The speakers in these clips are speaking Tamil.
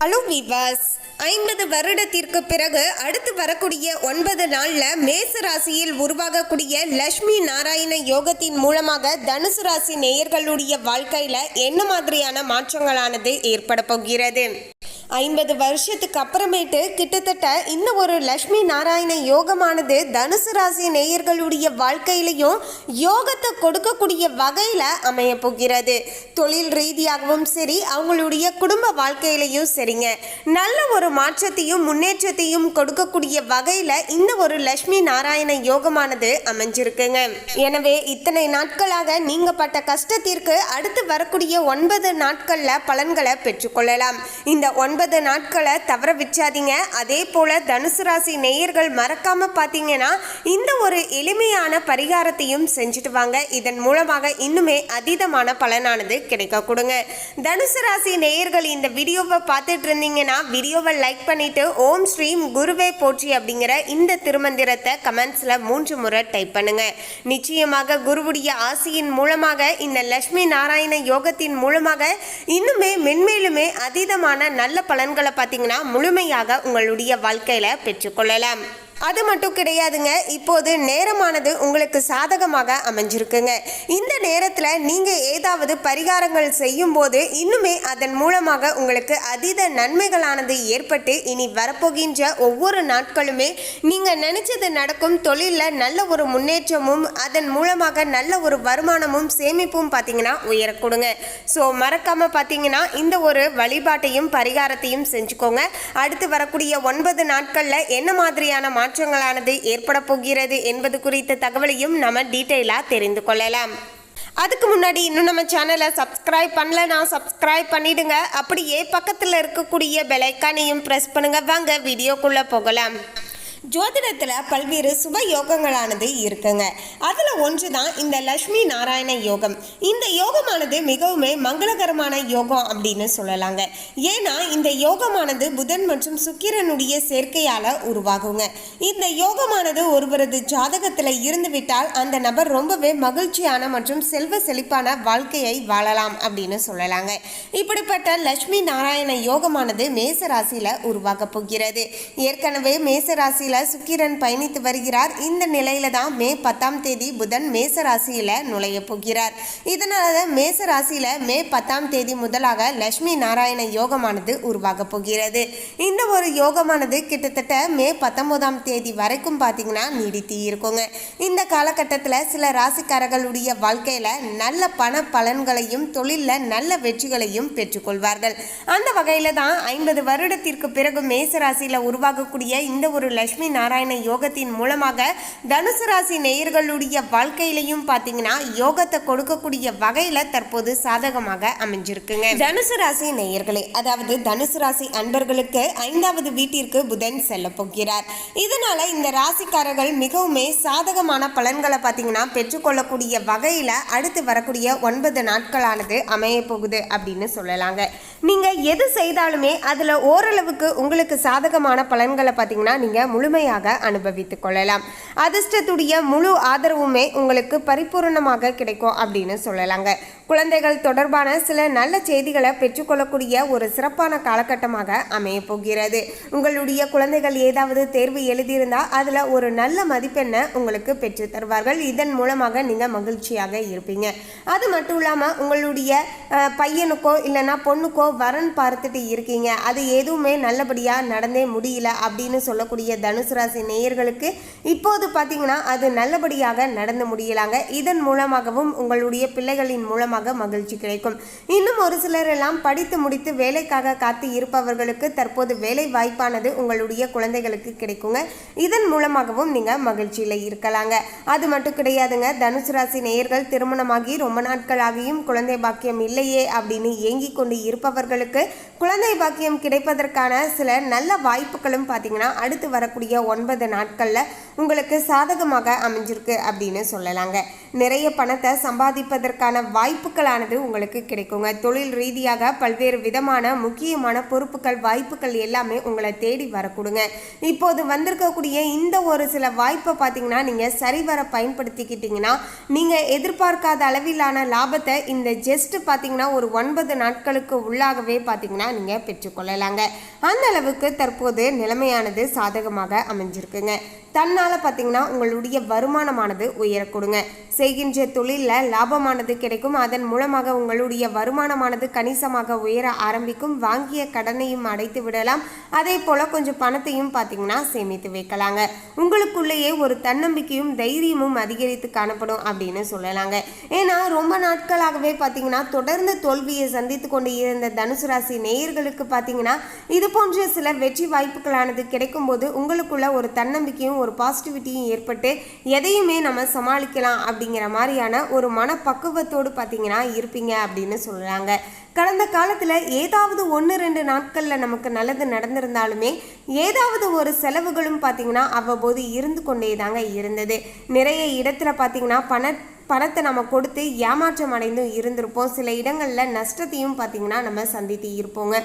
ஹலோ விவாஸ் ஐம்பது வருடத்திற்கு பிறகு அடுத்து வரக்கூடிய ஒன்பது நாளில் மேச ராசியில் உருவாகக்கூடிய லக்ஷ்மி நாராயண யோகத்தின் மூலமாக தனுசு ராசி நேயர்களுடைய வாழ்க்கையில் என்ன மாதிரியான மாற்றங்களானது ஏற்பட போகிறது? ஐம்பது வருஷத்துக்கு அப்புறமேட்டு கிட்டத்தட்ட இந்த ஒரு லக்ஷ்மி நாராயண யோகமானது தனுசு ராசி நேயர்களுடைய வாழ்க்கையிலையும் யோகத்தை கொடுக்கக்கூடிய வகையில் அமைய போகிறது. தொழில் ரீதியாகவும் சரி அவங்களுடைய குடும்ப வாழ்க்கையிலையும் சரிங்க. நல்ல ஒரு மாற்றத்தையும் முன்னேற்றத்தையும் கொடுக்கக்கூடிய வகையில் இந்த ஒரு லக்ஷ்மி நாராயண யோகமானது அமைஞ்சிருக்குங்க. எனவே இத்தனை நாட்களாக நீங்கள் பட்ட கஷ்டத்திற்கு அடுத்து வரக்கூடிய ஒன்பது நாட்களில் பலன்களை பெற்றுக்கொள்ளலாம். இந்த ஒன்பது நாட்களை தவற விச்சாதீங்க அதே போல தனுசு ராசி நேயர்கள் மறக்காம பார்த்தீங்கன்னா இந்த ஒரு எளிமையான பரிகாரத்தையும் செஞ்சுட்டு வாங்க. இதன் மூலமாக இன்னுமே அதீதமான பலனானது கிடைக்க கொடுங்க. தனுசு ராசி நேயர்கள் இந்த வீடியோவை பார்த்துட்டு இருந்தீங்கன்னா வீடியோவை லைக் பண்ணிட்டு ஓம் ஸ்ரீம் குருவே போற்றி அப்படிங்கிற இந்த திருமந்திரத்தை கமெண்ட்ஸில் மூன்று முறை டைப் பண்ணுங்க. நிச்சயமாக குருவுடைய ஆசியின் மூலமாக இந்த லட்சுமி நாராயண யோகத்தின் மூலமாக இன்னுமே மென்மேலுமே அதீதமான நல்ல பலன்களை பார்த்தீங்கன்னா முழுமையாக உங்களுடைய வாழ்க்கையில பெற்றுக்கொள்ளலாம். அது மட்டும் கிடையாதுங்க. இப்போது நேரமானது உங்களுக்கு சாதகமாக அமைஞ்சிருக்குங்க. இந்த நேரத்தில் நீங்கள் ஏதாவது பரிகாரங்கள் செய்யும் போது இன்னுமே அதன் மூலமாக உங்களுக்கு அதீத நன்மைகளானது ஏற்பட்டு இனி வரப்போகின்ற ஒவ்வொரு நாட்களுமே நீங்கள் நினைச்சது நடக்கும் தொழிலில் நல்ல ஒரு முன்னேற்றமும் அதன் மூலமாக நல்ல ஒரு வருமானமும் சேமிப்பும் பார்த்தீங்கன்னா உயரக்கூடுங்க. கொடுங்க ஸோ மறக்காமல் பார்த்தீங்கன்னா இந்த ஒரு வழிபாட்டையும் பரிகாரத்தையும் செஞ்சுக்கோங்க. அடுத்து வரக்கூடிய ஒன்பது நாட்களில் என்ன மாதிரியான மாற்றங்களானது ஏற்பட போகிறது என்பது குறித்த தகவலையும் நம்ம டீட்டெயிலாக தெரிந்து கொள்ளலாம். அதுக்கு முன்னாடி இன்னும் நம்ம சேனலை சப்ஸ்கிரைப் பண்ணலனா சப்ஸ்கிரைப் பண்ணிடுங்க. அப்படியே பக்கத்தில் இருக்கக்கூடிய பெலைக்கானையும் ப்ரெஸ் பண்ணுங்க. வாங்க வீடியோக்குள்ளே போகலாம். ஜோதிடத்தில் பல்வேறு சுப யோகங்களானது இருக்குங்க. அதில் ஒன்று தான் இந்த லக்ஷ்மி நாராயண யோகம். இந்த யோகமானது மிகவுமே மங்களகரமான யோகம் அப்படின்னு சொல்லலாங்க. ஏன்னா இந்த யோகமானது புதன் மற்றும் சுக்கிரனுடைய சேர்க்கையால் உருவாகுங்க. இந்த யோகமானது ஒருவரது ஜாதகத்தில் இருந்துவிட்டால் அந்த நபர் ரொம்பவே மகிழ்ச்சியான மற்றும் செல்வ செழிப்பான வாழ்க்கையை வாழலாம் அப்படின்னு சொல்லலாங்க. இப்படிப்பட்ட லக்ஷ்மி நாராயண யோகமானது மேச ராசியில் உருவாக போகிறது. ஏற்கனவே மேச ராசியில் சுக்கிரன் பயணித்து வருகிறார். இந்த நிலையில தான் மே பத்தாம் தேதி புதன் மேச ராசியில் நுழைய போகிறார். இதனால மேச ராசியில் மே பத்தாம் தேதி முதலாக லட்சுமி நாராயண யோகமானது உருவாக போகிறது. இந்த ஒரு யோகமானது கிட்டத்தட்ட மே பத்தொன்பதாம் தேதி வரைக்கும் பார்த்தீங்கன்னா நீடித்து இருக்குங்க. இந்த காலகட்டத்தில் சில ராசிக்காரர்களுடைய வாழ்க்கையில் நல்ல பண பலன்களையும் தொழிலில் நல்ல வெற்றிகளையும் பெற்றுக்கொள்வார்கள். அந்த வகையில் தான் ஐம்பது வருடத்திற்கு பிறகு மேச ராசியில் உருவாகக்கூடிய இந்த ஒரு லட்சுமி நாராயண யோகத்தின் மூலமாக தனுசு ராசி நேயர்களுடைய வாழ்க்கையிலையும் பார்த்தீங்கன்னா யோகத்தை கொடுக்கக்கூடிய வகையில் தற்போது சாதகமாக அமைஞ்சிருக்குங்க. தனுசு ராசி நேயர்களே அதாவது தனுசு ராசி அன்பர்களுக்கு ஐந்தாவது வீட்டிற்கு புதன் செல்ல போகிறார். இதனால இந்த ராசிக்காரர்கள் மிகவுமே சாதகமான பலன்களை பார்த்தீங்கன்னா பெற்றுக்கொள்ளக்கூடிய வகையில் அடுத்து வரக்கூடிய ஒன்பது நாட்களானது அமைய போகுது அப்படின்னு சொல்லலாங்க. நீங்க எது செய்தாலுமே அதுல ஓரளவுக்கு உங்களுக்கு சாதகமான பலன்களை பார்த்தீங்கன்னா நீங்க முழுமையாக அனுபவித்துக் கொள்ளலாம். அதிர்ஷ்டத்துடைய முழு ஆதரவுமே உங்களுக்கு பரிபூரணமாக கிடைக்கும் அப்படின்னு சொல்லலாங்க. குழந்தைகள் தொடர்பான சில நல்ல செய்திகளை பெற்றுக்கொள்ளக்கூடிய ஒரு சிறப்பான காலகட்டமாக அமைய போகிறது. உங்களுடைய குழந்தைகள் ஏதாவது தேர்வு எழுதியிருந்தால் அதில் ஒரு நல்ல மதிப்பெண்ணை உங்களுக்கு பெற்று தருவார்கள். இதன் மூலமாக நீங்கள் மகிழ்ச்சியாக இருப்பீங்க. அது மட்டும் இல்லாமல் உங்களுடைய பையனுக்கோ இல்லைன்னா பொண்ணுக்கோ வரன் பார்த்துட்டு இருக்கீங்க. அது எதுவுமே நல்லபடியாக நடந்தே முடியல அப்படின்னு சொல்லக்கூடிய தனு தனுசு ராசி நேயர்களுக்கு இப்போது பார்த்தீங்கன்னா அது நல்லபடியாக நடந்து முடியலாங்க. இதன் மூலமாகவும் உங்களுடைய பிள்ளைகளின் மூலமாக மகிழ்ச்சி கிடைக்கும். இன்னும் ஒரு சிலர் எல்லாம் படித்து முடித்து வேலைக்காக காத்து இருப்பவர்களுக்கு தற்போது வேலை வாய்ப்பானது உங்களுடைய குழந்தைகளுக்கு கிடைக்குங்க. இதன் மூலமாகவும் நீங்கள் மகிழ்ச்சியில் இருக்கலாங்க. அது மட்டும் கிடையாதுங்க. தனுசு ராசி நேயர்கள் திருமணமாகி ரொம்ப நாட்களாகியும் குழந்தை பாக்கியம் இல்லையே அப்படின்னு ஏங்கிக் கொண்டு இருப்பவர்களுக்கு குழந்தை பாக்கியம் கிடைப்பதற்கான சில நல்ல வாய்ப்புகளும் பார்த்தீங்கன்னா அடுத்து வரக்கூடிய வரக்கூடிய ஒன்பது நாட்களில் உங்களுக்கு சாதகமாக அமைஞ்சிருக்கு அப்படின்னு சொல்லலாங்க. நிறைய பணத்தை சம்பாதிப்பதற்கான வாய்ப்புகளானது உங்களுக்கு கிடைக்குங்க. தொழில் ரீதியாக பல்வேறு விதமான முக்கியமான பொறுப்புகள் வாய்ப்புகள் எல்லாமே உங்களை தேடி வரக்கூடுங்க. இப்போது வந்திருக்கக்கூடிய இந்த ஒரு சில வாய்ப்பை பார்த்தீங்கன்னா நீங்கள் சரிவர பயன்படுத்திக்கிட்டீங்கன்னா நீங்கள் எதிர்பார்க்காத அளவிலான லாபத்தை இந்த ஜஸ்ட் பார்த்தீங்கன்னா ஒரு ஒன்பது நாட்களுக்கு உள்ளாகவே பார்த்தீங்கன்னா நீங்கள் பெற்றுக்கொள்ளலாங்க. அந்த அளவுக்கு தற்போது நிலைமையானது சாதகமாக அமைஞ்சிருக்குங்க. தன்னால் பார்த்தீங்கன்னா உங்களுடைய வருமானமானது உயரக்கூடுங்க. செய்கின்ற தொழிலில் லாபமானது கிடைக்கும். அதன் மூலமாக உங்களுடைய வருமானமானது கணிசமாக உயர ஆரம்பிக்கும். வாங்கிய கடனையும் அடைத்து விடலாம். அதே போல் கொஞ்சம் பணத்தையும் பார்த்தீங்கன்னா சேமித்து வைக்கலாங்க. உங்களுக்குள்ளேயே ஒரு தன்னம்பிக்கையும் தைரியமும் அதிகரித்து காணப்படும் அப்படின்னு சொல்லலாங்க. ஏன்னா ரொம்ப நாட்களாகவே பார்த்தீங்கன்னா தொடர்ந்து தோல்வியை சந்தித்து கொண்டு இருந்த தனுசு ராசி நேயர்களுக்கு பார்த்தீங்கன்னா இது போன்ற சில வெற்றி வாய்ப்புகளானது கிடைக்கும்போது உங்களுக்குள்ள ஒரு தன்னம்பிக்கையும் ஒரு பாசிட்டிவிட்டியும் ஏற்பட்டு எதையுமே நம்ம சமாளிக்கலாம் அப்படிங்கிற மாதிரியான ஒரு மனப்பக்குவத்தோடு பார்த்தீங்கன்னா இருப்பீங்க அப்படின்னு சொல்கிறாங்க கடந்த காலத்தில் ஏதாவது ஒன்று ரெண்டு நாட்களில் நமக்கு நல்லது நடந்திருந்தாலுமே ஏதாவது ஒரு செலவுகளும் பார்த்தீங்கன்னா அவ்வப்போது இருந்து கொண்டே தாங்க இருந்தது. நிறைய இடத்துல பார்த்தீங்கன்னா பண பணத்தை நம்ம கொடுத்து ஏமாற்றம் அடைந்தும் இருந்திருப்போம். சில இடங்களில் நஷ்டத்தையும் பார்த்திங்கன்னா நம்ம சந்தித்து இருப்போங்க.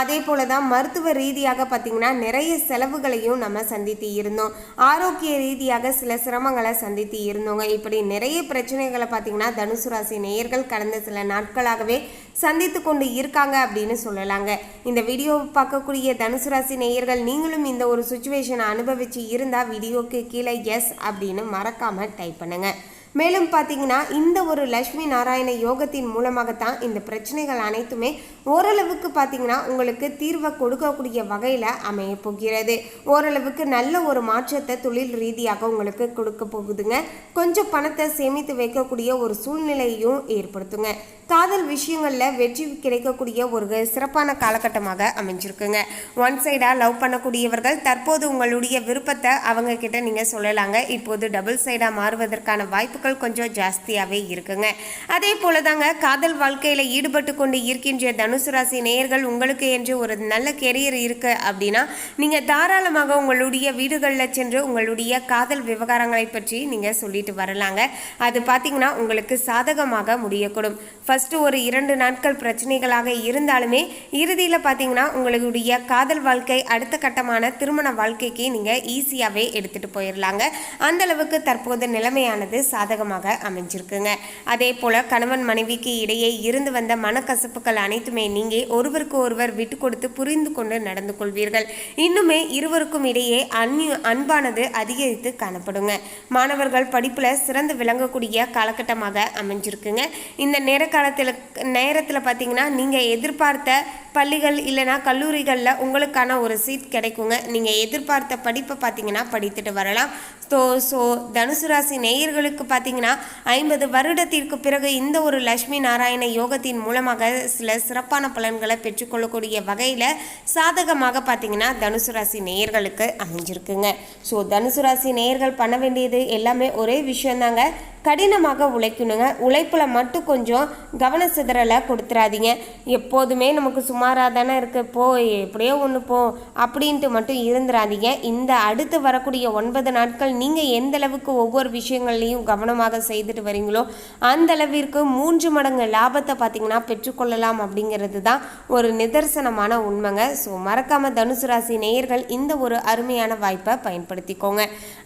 அதே போல தான் மருத்துவ ரீதியாக பார்த்திங்கன்னா நிறைய செலவுகளையும் நம்ம சந்தித்து இருந்தோம். ஆரோக்கிய ரீதியாக சில சிரமங்களை சந்தித்து இருந்தோங்க. இப்படி நிறைய பிரச்சனைகளை பார்த்திங்கன்னா தனுசு ராசி நேயர்கள் கடந்த சில நாட்களாகவே சந்தித்து கொண்டு இருக்காங்க அப்படின்னு சொல்லலாங்க. இந்த வீடியோ பார்க்கக்கூடிய தனுசு ராசி நேயர்கள் நீங்களும் இந்த ஒரு சுச்சுவேஷனை அனுபவிச்சு இருந்தால் வீடியோக்கு கீழே எஸ் அப்படின்னு மறக்காமல் டைப் பண்ணுங்கள் மேலும் பார்த்தீங்கன்னா இந்த ஒரு லக்ஷ்மி நாராயண யோகத்தின் மூலமாகத்தான் இந்த பிரச்சனைகள் அனைத்துமே ஓரளவுக்கு பார்த்தீங்கன்னா உங்களுக்கு தீர்வை கொடுக்கக்கூடிய வகையில் அமைய போகிறது. ஓரளவுக்கு நல்ல ஒரு மாற்றத்தை தொழில் ரீதியாக உங்களுக்கு கொடுக்க போகுதுங்க. கொஞ்சம் பணத்தை சேமித்து வைக்கக்கூடிய ஒரு சூழ்நிலையும் ஏற்படுத்துங்க. காதல் விஷயங்களில் வெற்றி கிடைக்கக்கூடிய ஒரு சிறப்பான காலகட்டமாக அமைஞ்சிருக்குங்க. ஒன் சைடாக லவ் பண்ணக்கூடியவர்கள் தற்போது உங்களுடைய விருப்பத்தை அவங்க கிட்ட நீங்கள் சொல்லலாங்க. இப்போது டபுள் சைடாக மாறுவதற்கான வாய்ப்புகள் கொஞ்சம் ஜாஸ்தியாகவே இருக்குங்க. அதே போல தாங்க காதல் வாழ்க்கையில் ஈடுபட்டு கொண்டு இருக்கின்ற தனுசு ராசி நேயர்கள் உங்களுக்கு என்று ஒரு நல்ல கெரியர் இருக்கு அப்படின்னா நீங்கள் தாராளமாக உங்களுடைய வீடுகளில் சென்று உங்களுடைய காதல் விவகாரங்களை பற்றி நீங்கள் சொல்லிட்டு வரலாங்க. அது பார்த்தீங்கன்னா உங்களுக்கு சாதகமாக முடியக்கூடும். ஃபஸ்ட்டு ஒரு இரண்டு நாட்கள் பிரச்சனைகளாக இருந்தாலுமே இறுதியில் பார்த்தீங்கன்னா உங்களுடைய காதல் வாழ்க்கை அடுத்த கட்டமான திருமண வாழ்க்கைக்கு நீங்கள் ஈஸியாகவே எடுத்துகிட்டு போயிடலாங்க அந்த அளவுக்கு தற்போது நிலைமையானது சாதகமாக அமைஞ்சிருக்குங்க. அதே போல் கணவன் மனைவிக்கு இடையே இருந்து வந்த மனக்கசப்புகள் அனைத்துமே நீங்கள் ஒருவருக்கு ஒருவர் விட்டு கொடுத்து புரிந்து கொண்டு நடந்து கொள்வீர்கள். இன்னுமே இருவருக்கும் இடையே அந்நிய அன்பானது அதிகரித்து காணப்படுங்க. மாணவர்கள் படிப்பில் சிறந்து விளங்கக்கூடிய காலகட்டமாக அமைஞ்சிருக்குங்க. இந்த நேர காலத்தில் நேரத்தில் பார்த்தீங்கன்னா நீங்கள் எதிர்பார்த்த பள்ளிகள் இல்லைனா கல்லூரிகளில் உங்களுக்கான ஒரு சீட் கிடைக்குங்க. நீங்கள் எதிர்பார்த்த படிப்பை பார்த்தீங்கன்னா படித்துட்டு வரலாம். ஸோ ஸோ தனுசு ராசி நேயர்களுக்கு பார்த்தீங்கன்னா ஐம்பது வருடத்திற்கு பிறகு இந்த ஒரு லக்ஷ்மி நாராயண யோகத்தின் மூலமாக சில சிறப்பான பலன்களை பெற்றுக்கொள்ளக்கூடிய வகையில் சாதகமாக பார்த்தீங்கன்னா தனுசு ராசி நேயர்களுக்கு அமைஞ்சிருக்குங்க. ஸோ தனுசு ராசி நேயர்கள் பண்ண வேண்டியது எல்லாமே ஒரே விஷயந்தாங்க. கடினமாக உழைக்கணுங்க. உழைப்பில் மட்டும் கொஞ்சம் கவன சிதறலை கொடுத்துறாதீங்க. எப்போதுமே நமக்கு சுமாராக தானே இருக்கு. போ எப்படியோ ஒன்று போ அப்படின்ட்டு மட்டும் இருந்துடாதீங்க இந்த அடுத்து வரக்கூடிய ஒன்பது நாட்கள் நீங்கள் எந்த அளவுக்கு ஒவ்வொரு விஷயங்கள்லையும் கவனமாக செய்துட்டு வரீங்களோ அந்த அளவிற்கு மூன்று மடங்கு லாபத்தை பார்த்தீங்கன்னா பெற்றுக்கொள்ளலாம் அப்படிங்கிறது தான் ஒரு நிதர்சனமான உண்மைங்க. ஸோ மறக்காம தனுசு ராசி நேயர்கள் இந்த ஒரு அருமையான வாய்ப்பை பயன்படுத்திக்கோங்க.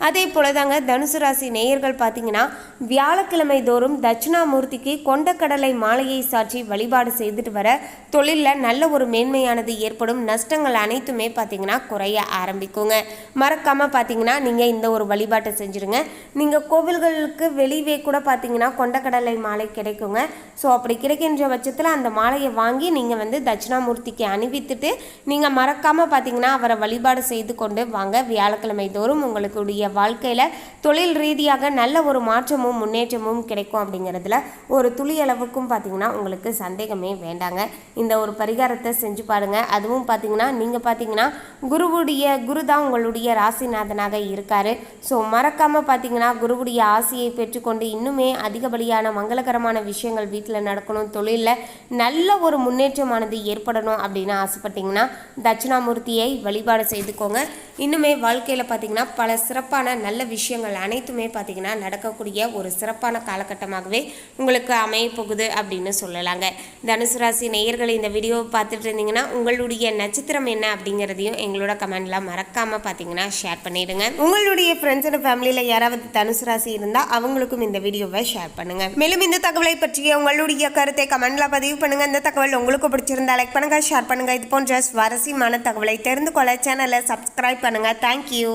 அதே போல தாங்க தனுசு ராசி நேயர்கள் பார்த்தீங்கன்னா வியாழக்கிழமை தோறும் தட்சிணாமூர்த்திக்கு கொண்டக்கடலை மாலையை சாற்றி வழிபாடு செய்துட்டு வர தொழிலில் நல்ல ஒரு மேன்மையானது ஏற்படும் நஷ்டங்கள் அனைத்துமே பார்த்தீங்கன்னா குறைய ஆரம்பிக்குங்க. மறக்காமல் பார்த்தீங்கன்னா நீங்கள் இந்த ஒரு வழிபாட்டை செஞ்சுருங்க. நீங்கள் கோவில்களுக்கு வெளியே கூட பார்த்தீங்கன்னா கொண்டக்கடலை மாலை கிடைக்குங்க. ஸோ அப்படி கிடைக்கின்ற பட்சத்தில் அந்த மாலையை வாங்கி நீங்கள் வந்து தட்சிணாமூர்த்திக்கு அணிவித்துட்டு நீங்கள் மறக்காமல் பார்த்தீங்கன்னா அவரை வழிபாடு செய்து கொண்டு வாங்க. வியாழக்கிழமை தோறும் உங்களுடைய வாழ்க்கையில் தொழில் ரீதியாக நல்ல ஒரு மாற்றமும் முன்னேற்றமும் கிடைக்கும் அப்படிங்கிறதுல ஒரு துளி அளவுக்கும் பார்த்தீங்கன்னா உங்களுக்கு சந்தேகமே வேண்டாங்க. இந்த ஒரு பரிகாரத்தை செஞ்சு பாருங்க. அதுவும் பார்த்தீங்கன்னா நீங்கள் பார்த்தீங்கன்னா குருவுடைய குரு தான் உங்களுடைய ராசிநாதனாக இருக்காரு. ஸோ மறக்காமல் பார்த்தீங்கன்னா குருவுடைய ஆசையை பெற்றுக்கொண்டு இன்னுமே அதிகப்படியான மங்களகரமான விஷயங்கள் வீட்டில் நடக்கணும் தொழிலில் நல்ல ஒரு முன்னேற்றமானது ஏற்படணும் அப்படின்னு ஆசைப்பட்டீங்கன்னா தட்சிணாமூர்த்தியை வழிபாடு செய்துக்கோங்க. இன்னுமே வாழ்க்கையில் பார்த்தீங்கன்னா பல சிறப்பான நல்ல விஷயங்கள் அனைத்துமே பார்த்தீங்கன்னா நடக்கக்கூடிய ஒரு சிறப்பான காலகட்டமாகவே உங்களுக்கு அமைய போகுது அப்படின்னு சொல்லலாங்க. தனுசு ராசி நேயர்கள் இந்த வீடியோவை பார்த்துட்டு இருந்தீங்கன்னா உங்களுடைய நட்சத்திரம் என்ன அப்படிங்கிறதையும் எங்களோட கமெண்ட்லாம் மறக்காமல் பார்த்தீங்கன்னா ஷேர் பண்ணிடுங்க. உங்களுடைய ஃப்ரெண்ட்ஸ் அண்ட் ஃபேமிலியில் யாராவது தனுசு ராசி இருந்தால் அவங்களுக்கும் இந்த வீடியோவை ஷேர் பண்ணுங்க. மேலும் இந்த தகவலை பற்றிய உங்களுடைய கருத்தை கமெண்ட்ல பதிவு பண்ணுங்க. இந்த தகவல் உங்களுக்கு பிடிச்சிருந்தா லைக் பண்ணுங்க ஷேர் பண்ணுங்க. இது போன்ற சுவாரஸ்யமான தகவலை தெரிந்து கொள்ள சேனலை சப்ஸ்கிரைப் பண்ணுங்க. தேங்க்யூ